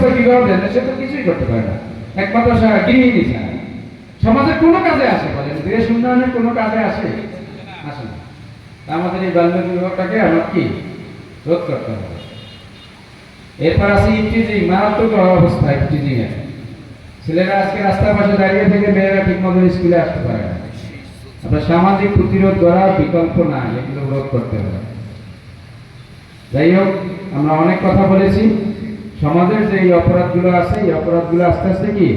অবস্থা কি সে তো কিছুই করতে পারে না। একমাত্র সমাজের কাজে আসে, বলেন। দেশ উন্নয়নের কাজে আসে? আসে না। আমাদের এই বাল্য আমার কি? রোধ করতে হবে। এরপর আছে মারাত্মক অবস্থা ছেলেরা আজকে রাস্তার পাশে দাঁড়িয়ে থেকে মেয়েরা স্কুলে আসতে পারে না। আপনার সামাজিক প্রতিরোধ করার বিকল্প না এগুলো রোধ করতে হবে। যাই হোক, আমরা অনেক কথা বলেছি। সমাজের যে এই অপরাধগুলো আছে, এই অপরাধগুলো আস্তে আস্তে কি?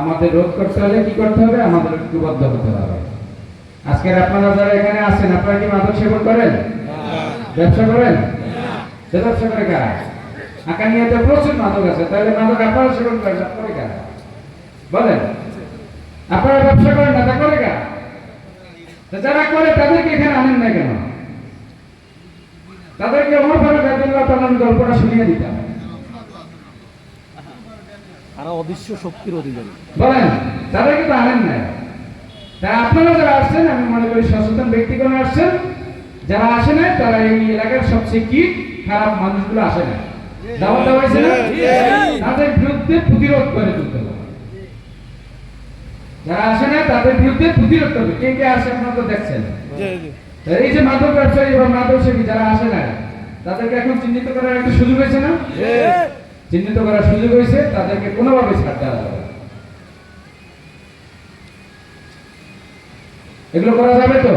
আমাদের রোধ করতে হলে কি করতে হবে? আমাদের ঐক্যবদ্ধ হতে হবে। আজকের আপনারা যারা এখানে আছেন, আপনারা কি মাদক সেবন করেন? ব্যবসা করেন? সে ব্যবসা করে কারা? আকানিয়াতে প্রচুর মাদক আছে, তাহলে মাদক আপনারা সেবন করেন করে কারা? বলেন। আপনারা ব্যবসা করেন না, তা করে কারা? যারা করে, তাদেরকে এখানে আনেন না কেন? তাদেরকে আব্দুল্লাহ তালান গল্পটা শুনিয়ে দিতাম। তারা অদৃশ্য শক্তির অধিকারী। বলেন তাদেরকে তো আনেন না তা আপনারা যারা আসছেন আমি মনে করি সচেতন ব্যক্তিগণ আসছেন যারা আসে না তারা এই এলাকার সবচেয়ে কি? খারাপ মানুষগুলো আসে না দাওয়াত দেওয়া হয়েছে না? তাদের বিরুদ্ধে প্রতিরোধ করে তুলতে হবে। যারা আসে না তাদের বিরুদ্ধে প্রতিরোধ করবে। কে কে আসে আপনারা তো দেখছেন। এই যে মাদক ব্যবসায়ী বা মাদক সেবী যারা আসে না তাদেরকে এখন চিহ্নিত করার একটা সুযোগ হয়েছে না? চিহ্নিত করার সুযোগ হয়েছে, তাদেরকে কোনোভাবে ছাড় দেওয়া যাবে এগুলো করা যাবে তো?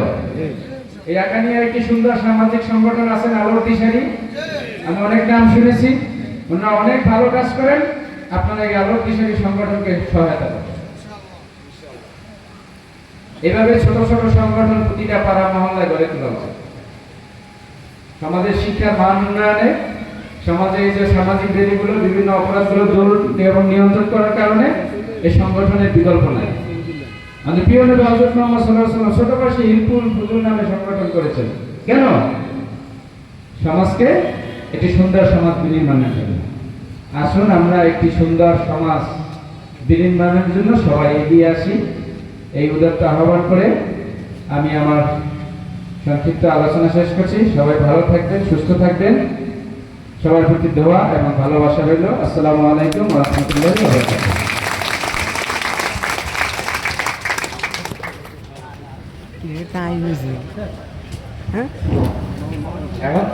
এই আকানিয়া একটি সুন্দর সামাজিক সংগঠন আছেন আলোর দিশারি আমি অনেক নাম শুনেছি, ওনারা অনেক ভালো কাজ করেন। আপনারা এই আলোর দিশারি সংগঠনকে সহায়তা করেন। এভাবে ছোট ছোট সংগঠন প্রতিটা পাড়া মহল্লায় গড়ে তোলা উচিত। সমাজের শিক্ষার মান উন্নয়নে সমাজে যে সামাজিক বেদিগুলো বিভিন্ন অপরাধগুলো দূর এবং নিয়ন্ত্রণ করার কারণে এই সংগঠনের বিকল্প নাই। আমাদের প্রিয় নবী হযরত মুহাম্মদ সাল্লাল্লাহু আলাইহি ওয়াসাল্লাম ছোট বয়সে হিলপুল ফুজুল নামে সংগঠন করেছেন। কেন? সমাজকে একটি সুন্দর সমাজ বিনির্মাণের জন্য। আসুন আমরা একটি সুন্দর সমাজ বিনির্মাণের জন্য সবাই এগিয়ে আসি। এই উদাত্ত আহ্বান করে আমি আমার সংক্ষিপ্ত আলোচনা শেষ করছি। সবাই ভালো থাকবেন, সুস্থ থাকবেন। সবার প্রতি দোয়া এবং ভালোবাসা রইল। আসসালামু আলাইকুম রহমতুল্লাহ হয়েছে হ্যাঁ এখন?